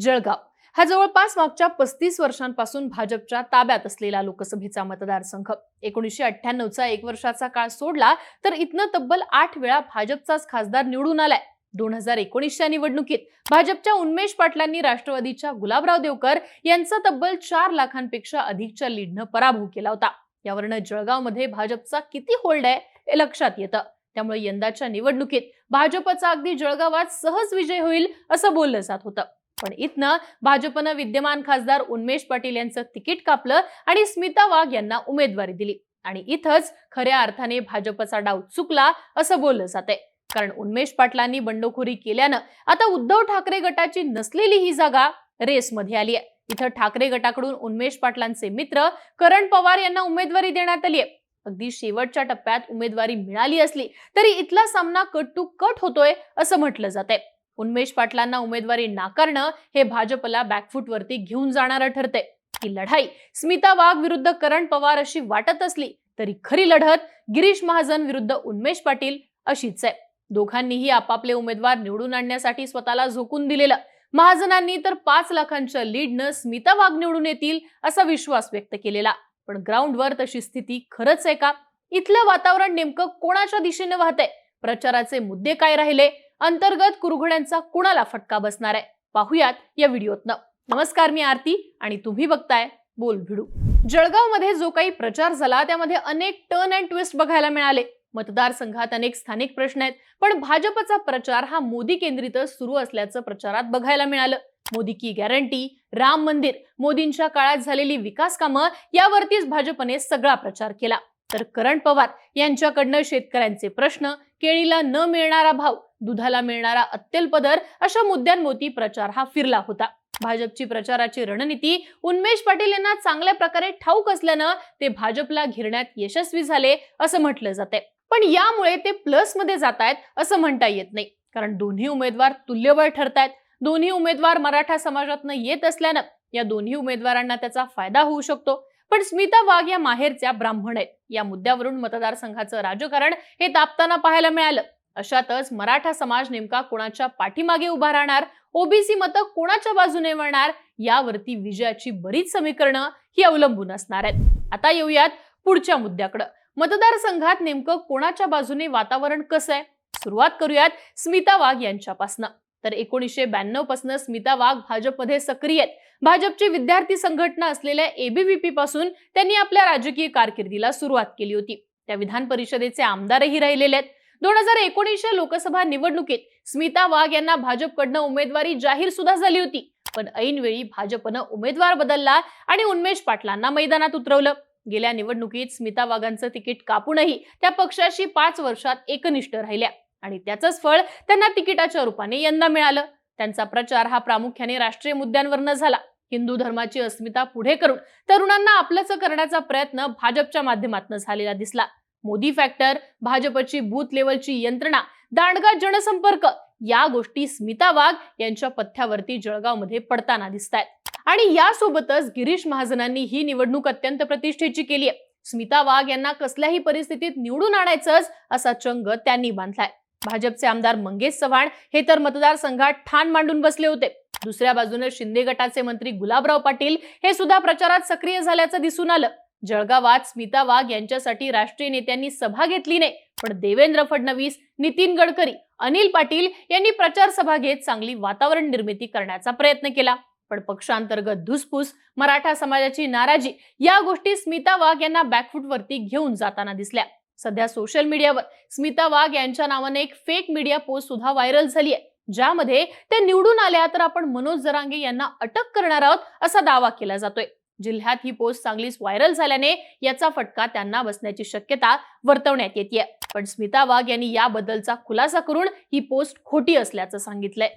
जळगाव. हा जवळपास मागच्या पस्तीस वर्षांपासून भाजपच्या ताब्यात असलेला लोकसभेचा मतदारसंघ. एकोणीसशे अठ्ठ्याण्णवचा एक वर्षाचा काळ सोडला तर इथनं तब्बल आठ वेळा भाजपचाच खासदार निवडून आलाय. दोन हजार एकोणीसच्या निवडणुकीत भाजपच्या उन्मेष पाटलांनी राष्ट्रवादीच्या गुलाबराव देवकर यांचा तब्बल चार लाखांपेक्षा अधिकच्या लीडनं पराभव केला होता. यावरनं जळगावमध्ये भाजपचा किती होल्ड आहे हे लक्षात येतं. त्यामुळे यंदाच्या निवडणुकीत भाजपचा अगदी जळगावात सहज विजय होईल असं बोललं जात होतं. पण इथनं भाजपनं विद्यमान खासदार उन्मेश पाटील यांचं तिकीट कापलं आणि स्मिता वाघ यांना उमेदवारी दिली. आणि इथंच खऱ्या अर्थाने भाजपचा डाव चुकला असं बोललं जाते कारण उन्मेश पाटलांनी बंडखोरी केल्यानं आता उद्धव ठाकरे गटाची नसलेली ही जागा रेसमध्ये आली आहे. इथं ठाकरे गटाकडून उन्मेश पाटलांचे मित्र करण पवार यांना उमेदवारी देण्यात आली आहे. अगदी शेवटच्या टप्प्यात उमेदवारी मिळाली असली तरी इथला सामना कट टू कट होतोय असं म्हटलं जाते उन्मेष पाटलांना उमेदवारी नाकारणं हे भाजपला बॅकफूटवरती घेऊन जाणारं ठरतंय. ही लढाई स्मिता वाघ विरुद्ध करण पवार अशी वाटत असली तरी खरी लढत गिरीश महाजन विरुद्ध उन्मेष पाटील अशीच आहे. दोघांनीही आपापले उमेदवार निवडून आणण्यासाठी स्वतःला झोकून दिलेलं. महाजनांनी तर पाच लाखांच्या लीडनं स्मिता वाघ निवडून येतील असा विश्वास व्यक्त केलेला. पण ग्राउंडवर तशी स्थिती खरंच आहे का? इथलं वातावरण नेमकं कोणाच्या दिशेने वाहतंय? प्रचाराचे मुद्दे काय राहिले? अंतर्गत कुरघोड्यांचा कुणाला फटका बसणार आहे? पाहूयात या व्हिडिओतनं. नमस्कार मी आरती आणि तुम्ही बघताय बोल भिडू. जळगावमध्ये जो काही प्रचार झाला त्यामध्ये अनेक टर्न अँड ट्विस्ट बघायला मिळाले. मतदारसंघात अनेक स्थानिक प्रश्न आहेत पण भाजपचा प्रचार हा मोदी केंद्रितच सुरू असल्याचं प्रचारात बघायला मिळालं. मोदी की गॅरंटी राम मंदिर मोदींच्या काळात झालेली विकास कामं यावरतीच भाजपने सगळा प्रचार केला. तर करण पवार यांच्याकडनं शेतकऱ्यांचे प्रश्न केळीला न मिळणारा भाव दुधाला मिळणारा अत्यल्प दर अशा मुद्द्यांमोती प्रचार हा फिरला होता. भाजपची प्रचाराची रणनीती उन्मेष पाटील यांना चांगल्या प्रकारे ठाऊक असल्यानं ते भाजपला घेरण्यात यशस्वी झाले असं म्हटलं जाते पण यामुळे ते प्लसमध्ये जात आहेत असं म्हणता येत नाही. कारण दोन्ही उमेदवार तुल्यबळ ठरतायत. दोन्ही उमेदवार मराठा समाजातनं येत असल्यानं या दोन्ही उमेदवारांना त्याचा फायदा होऊ शकतो. पण स्मिता वाघ या माहेरच्या ब्राह्मण आहेत. या मुद्द्यावरून मतदारसंघाचं राजकारण हे तापताना पाहायला मिळालं. अशातच मराठा समाज नेमका कोणाच्या पाठीमागे उभा राहणार? ओबीसी मतं कोणाच्या बाजूने वळणार? यावरती विजयाची बरीच समीकरणं ही अवलंबून असणार आहेत. आता येऊयात पुढच्या मुद्द्याकडं. मतदारसंघात नेमकं कोणाच्या बाजूने वातावरण कसं आहे? सुरुवात करूयात स्मिता वाघ यांच्यापासनं. तर एकोणीसशे ब्याण्णवपासून स्मिता वाघ भाजपमध्ये सक्रिय आहेत. भाजपची विद्यार्थी संघटना असलेल्या एबीव्हीपी पासून त्यांनी आपल्या राजकीय कारकिर्दीला सुरुवात केली होती. त्या विधान परिषदेचे आमदारही राहिलेले आहेत. दोन हजार एकोणीसच्या लोकसभा निवडणुकीत स्मिता वाघ यांना भाजपकडनं उमेदवारी जाहीर सुद्धा झाली होती. पण ऐनवेळी भाजपनं उमेदवार बदलला आणि उन्मेष पाटलांना मैदानात उतरवलं. गेल्या निवडणुकीत स्मिता वाघांचं तिकीट कापूनही त्या पक्षाशी पाच वर्षात एकनिष्ठ राहिल्या. आणि त्याचंच फळ त्यांना तिकिटाच्या रूपाने यंदा मिळालं. त्यांचा प्रचार हा प्रामुख्याने राष्ट्रीय मुद्द्यांवर झाला. हिंदू धर्माची अस्मिता पुढे करून तरुणांना आपलंच करण्याचा प्रयत्न भाजपच्या माध्यमातून झालेला दिसला. मोदी फॅक्टर भाजपची बूथ लेवलची यंत्रणा दांडगा जनसंपर्क या गोष्टी स्मिता वाघ यांच्या पथ्यावरती जळगावमध्ये पडताना दिसत आहेत आणि यासोबतच गिरीश महाजनांनी ही निवडणूक अत्यंत प्रतिष्ठेची केली आहे स्मिता वाघ यांना कसल्याही परिस्थितीत निवडून आणायचंच असा चंग त्यांनी बांधलाय. भाजपचे आमदार मंगेश चव्हाण हे तर मतदारसंघात ठाण मांडून बसले होते. दुसऱ्या बाजूने शिंदे गटाचे मंत्री गुलाबराव पाटील हे सुद्धा प्रचारात सक्रिय झाल्याचं दिसून आलं. जळगावात स्मिता वाघ यांच्यासाठी राष्ट्रीय नेत्यांनी सभा घेतली नाही पण देवेंद्र फडणवीस नितीन गडकरी अनिल पाटील यांनी प्रचार सभा घेत चांगली वातावरण निर्मिती करण्याचा प्रयत्न केला. पण पक्षांतर्गत धुसफूस मराठा समाजाची नाराजी या गोष्टी स्मिता वाघ यांना बॅकफूटवरती घेऊन जाताना दिसल्या. सध्या सोशल मीडियावर स्मिता वाघ यांच्या नावाने एक फेक मीडिया पोस्ट सुद्धा व्हायरल झाली आहे. ज्यामध्ये ते निवडून आल्या तर आपण मनोज जरांगे यांना अटक करणार आहोत असा दावा केला जातोय. जिल्ह्यात ही पोस्ट चांगलीच व्हायरल झाल्याने याचा फटका त्यांना बसण्याची शक्यता वर्तवण्यात येते पण स्मिता वाघ यांनी याबद्दलचा खुलासा करून ही पोस्ट खोटी असल्याचं सांगितलंय.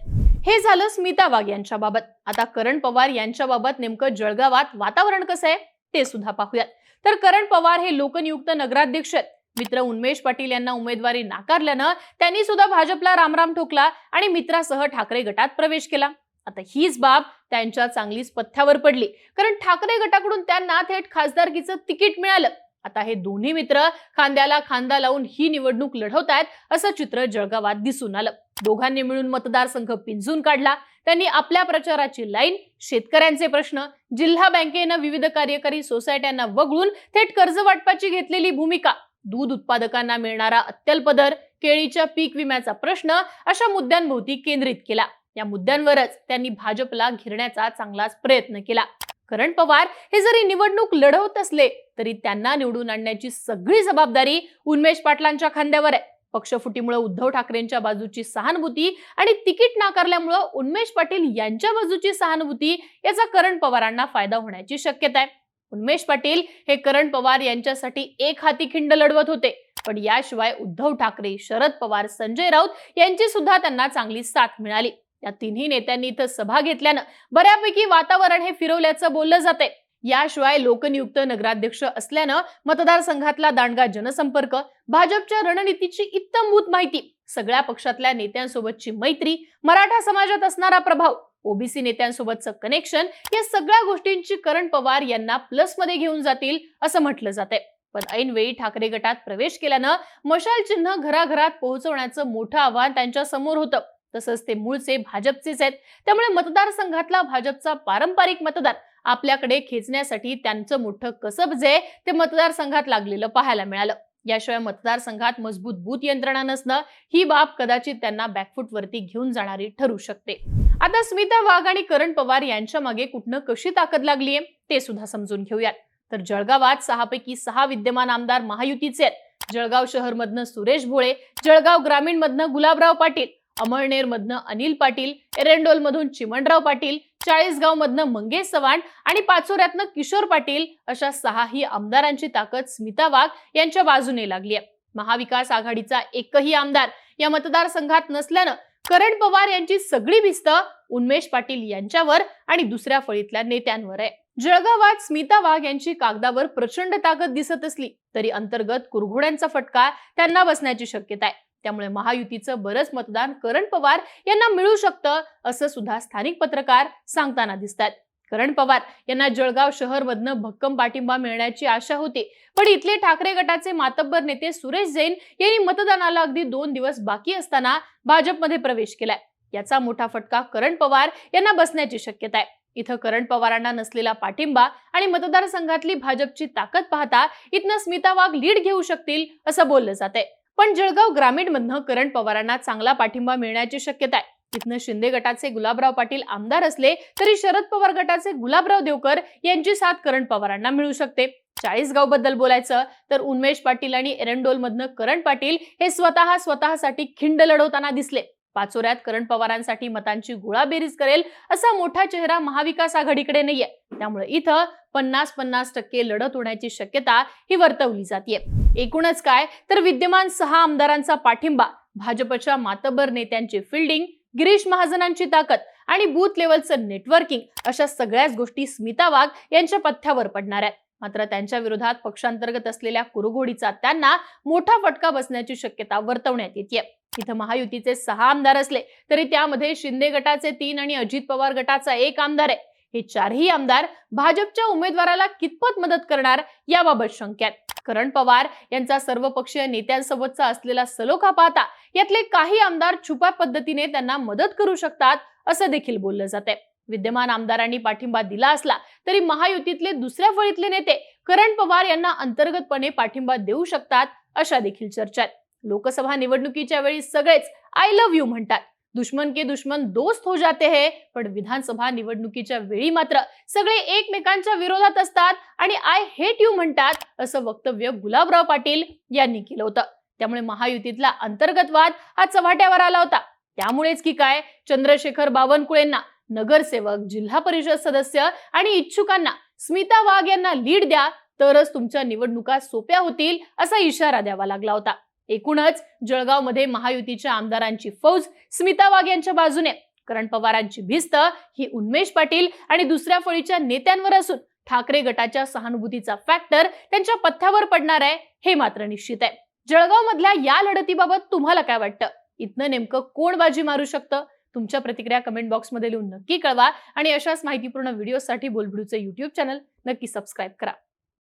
हे झालं स्मिता वाघ यांच्या बाबत आता करण पवार यांच्या बाबत नेमकं जळगावात वातावरण कसं आहे ते सुद्धा पाहूयात. तर करण पवार हे लोकनियुक्त नगराध्यक्ष आहेत. मित्र उन्मेष पाटील यांना उमेदवारी नाकारल्यानं त्यांनी सुद्धा भाजपला रामराम ठोकला आणि मित्रासह ठाकरे गटात प्रवेश केला. आता हीच बाब त्यांच्या चांगलीच पथ्यावर पडली. कारण ठाकरे गटाकडून त्यांना थेट खासदारकीचं तिकीट मिळालं. आता हे दोन्ही मित्र खांद्याला खांदा लावून ही निवडणूक लढवतायत असं चित्र जळगावात दिसून आलं. दोघांनी मिळून मतदारसंघ पिंजून काढला. त्यांनी आपल्या प्रचाराची लाईन शेतकऱ्यांचे प्रश्न जिल्हा बँकेनं विविध कार्यकारी सोसायट्यांना वगळून थेट कर्ज वाटपाची घेतलेली भूमिका दूध उत्पादकांना मिळणारा अत्यल्प दर केळीच्या पीक विम्याचा प्रश्न अशा मुद्द्यांभोवती केंद्रित केला. या मुद्द्यांवरच त्यांनी भाजपला घेरण्याचा चांगलाच प्रयत्न केला. करण पवार हे जरी निवडणूक लढवत असले तरी त्यांना निवडून आणण्याची सगळी जबाबदारी उन्मेश पाटलांच्या खांद्यावर आहे. पक्षफुटीमुळे उद्धव ठाकरेंच्या बाजूची सहानुभूती आणि तिकीट नाकारल्यामुळे उन्मेश पाटील यांच्या बाजूची सहानुभूती याचा करण पवारांना फायदा होण्याची शक्यता आहे. उन्मेष पाटील हे करण पवार यांच्यासाठी एक हाती खिंड लढवत होते. पण याशिवाय उद्धव ठाकरे शरद पवार संजय राऊत यांची सुद्धा त्यांना चांगली साथ मिळाली. या तिन्ही नेत्यांनी इथं सभा घेतल्यानं बऱ्यापैकी वातावरण हे फिरवल्याचं बोललं जाते याशिवाय लोकनियुक्त नगराध्यक्ष असल्यानं मतदारसंघातला दांडगा जनसंपर्क भाजपच्या रणनीतीची इत्तमभूत माहिती सगळ्या पक्षातल्या नेत्यांसोबतची मैत्री मराठा समाजात असणारा प्रभाव ओबीसी नेत्यांसोबतचं कनेक्शन या सगळ्या गोष्टींची करण पवार यांना प्लसमध्ये घेऊन जातील असं म्हटलं जातंय. पण ऐनवेळी ठाकरे गटात प्रवेश केल्यानं मशाल चिन्ह घराघरात पोहोचवण्याचं मोठं आव्हान त्यांच्यासमोर होतं. तसंच ते मूळचे भाजपचेच आहेत. त्यामुळे मतदारसंघातला भाजपचा पारंपरिक मतदार आपल्याकडे खेचण्यासाठी त्यांचं मोठं कसब जे ते मतदारसंघात लागलेलं पाहायला मिळालं. याशिवाय मतदारसंघात मजबूत बूथ यंत्रणा नसणं ही बाब कदाचित त्यांना बॅकफूटवरती घेऊन जाणारी ठरू शकते. आता स्मिता वाघ आणि करण पवार यांच्या मागे कुठनं कशी ताकद लागलीये ते सुद्धा समजून घेऊयात. तर जळगावात सहापैकी सहा विद्यमान आमदार महायुतीचे आहेत. जळगाव शहरमधनं सुरेश भोळे जळगाव ग्रामीणमधनं गुलाबराव पाटील अमळनेरमधनं अनिल पाटील एरंडोलमधून चिमणराव पाटील चाळीसगावमधनं मंगेश चव्हाण आणि पाचोऱ्यातनं किशोर पाटील अशा सहाही आमदारांची ताकद स्मिता वाघ यांच्या बाजूने लागली आहे. महाविकास आघाडीचा एकही आमदार या मतदारसंघात नसल्यानं करण पवार यांची सगळी भिस्त उन्मेश पाटील यांच्यावर आणि दुसऱ्या फळीतल्या नेत्यांवर आहे. जळगावात स्मिता वाघ यांची कागदावर प्रचंड ताकद दिसत असली तरी अंतर्गत कुरघोड्यांचा फटका त्यांना बसण्याची शक्यता आहे. त्यामुळे महायुतीचं बरंच मतदान करण पवार यांना मिळू शकतं असं सुद्धा स्थानिक पत्रकार सांगताना दिसतात करण पवार यांना जळगाव शहर मधनं भक्कम पाठिंबा मिळण्याची आशा होती. पण इथले ठाकरे गटाचे मातब्बर नेते सुरेश जैन यांनी मतदानाला अगदी दोन दिवस बाकी असताना भाजपमध्ये प्रवेश केलाय. याचा मोठा फटका करण पवार यांना बसण्याची शक्यता आहे. इथं करण पवारांना नसलेला पाठिंबा आणि मतदारसंघातली भाजपची ताकद पाहता इथनं स्मिता वाघ लीड घेऊ शकतील असं बोललं जात आहे पण जळगाव ग्रामीणमधनं करण पवारांना चांगला पाठिंबा मिळण्याची शक्यता आहे. तिथनं शिंदे गटाचे गुलाबराव पाटील आमदार असले तरी शरद पवार गटाचे गुलाबराव देवकर यांची साथ करण पवारांना मिळू शकते. चाळीसगावबद्दल बोलायचं तर उन्मेश पाटील आणि एरंडोल मधनं करण पाटील हे स्वतः स्वतःसाठी खिंड लढवताना दिसले. पाचोऱ्यात करण पवारांसाठी मतांची गोळाबेरीज करेल असा मोठा चेहरा महाविकास आघाडीकडे नाहीये. त्यामुळे इथं पन्नास पन्नास टक्के लढत होण्याची शक्यता ही वर्तवली जाते एकूणच काय? तर विद्यमान सहा आमदारांचा पाठिंबा भाजपच्या मातबर नेत्यांची फिल्डिंग गिरीश महाजनांची ताकद आणि बूथ लेवलचं नेटवर्किंग अशा सगळ्याच गोष्टी स्मिता वाघ यांच्या पथ्यावर पडणार आहेत. मात्र त्यांच्या विरोधात पक्षांतर्गत असलेल्या कुरुघोडीचा त्यांना मोठा फटका बसण्याची शक्यता वर्तवण्यात येते इथं महायुतीचे सहा आमदार असले तरी त्यामध्ये शिंदे गटाचे तीन आणि अजित पवार गटाचा एक आमदार आहे. हे चारही आमदार भाजपच्या उमेदवाराला कितपत मदत करणार याबाबत शंक्यात आहेत. करण पवार यांचा सर्वपक्षीय नेत्यांसोबतचा असलेला सलोखा पाहता यातले काही आमदार छुप्या पद्धतीने त्यांना मदत करू शकतात असं देखील बोललं जाते विद्यमान आमदारांनी पाठिंबा दिला असला तरी महायुतीतले दुसऱ्या फळीतले नेते करण पवार यांना अंतर्गतपणे पाठिंबा देऊ शकतात अशा देखील चर्चा आहेत. लोकसभा निवडणुकीच्या वेळी सगळेच आय लव्ह यू म्हणतात. दुश्मन के दुश्मन दोस्त हो जाते हे पण विधानसभा निवडणुकीच्या वेळी मात्र सगळे एकमेकांच्या विरोधात असतात आणि आय हेट यू म्हणतात असं वक्तव्य गुलाबराव पाटील यांनी केलं होतं. त्यामुळे महायुतीतला अंतर्गत वाद हा चव्हाट्यावर आला होता. त्यामुळेच की काय? चंद्रशेखर बावनकुळेंना नगरसेवक जिल्हा परिषद सदस्य आणि इच्छुकांना स्मिता वाघ यांना लीड द्या तरच तुमच्या निवडणुका सोप्या होतील असा इशारा द्यावा लागला होता. एकूणच जळगावमध्ये महायुतीच्या आमदारांची फौज स्मिता वाघ यांच्या बाजूने. करण पवारांची भिस्त ही उन्मेष पाटील आणि दुसऱ्या फळीच्या नेत्यांवर असून ठाकरे गटाच्या सहानुभूतीचा फॅक्टर त्यांच्या पथ्यावर पडणार आहे हे मात्र निश्चित आहे. जळगाव मधल्या या लढतीबाबत तुम्हाला काय वाटतं? इथनं नेमकं कोण बाजी मारू शकतं? तुमच्या प्रतिक्रिया कमेंट बॉक्समध्ये लिहून नक्की कळवा आणि अशाच माहितीपूर्ण व्हिडिओसाठी बोलबिडूचे युट्यूब चॅनल नक्की सबस्क्राईब करा.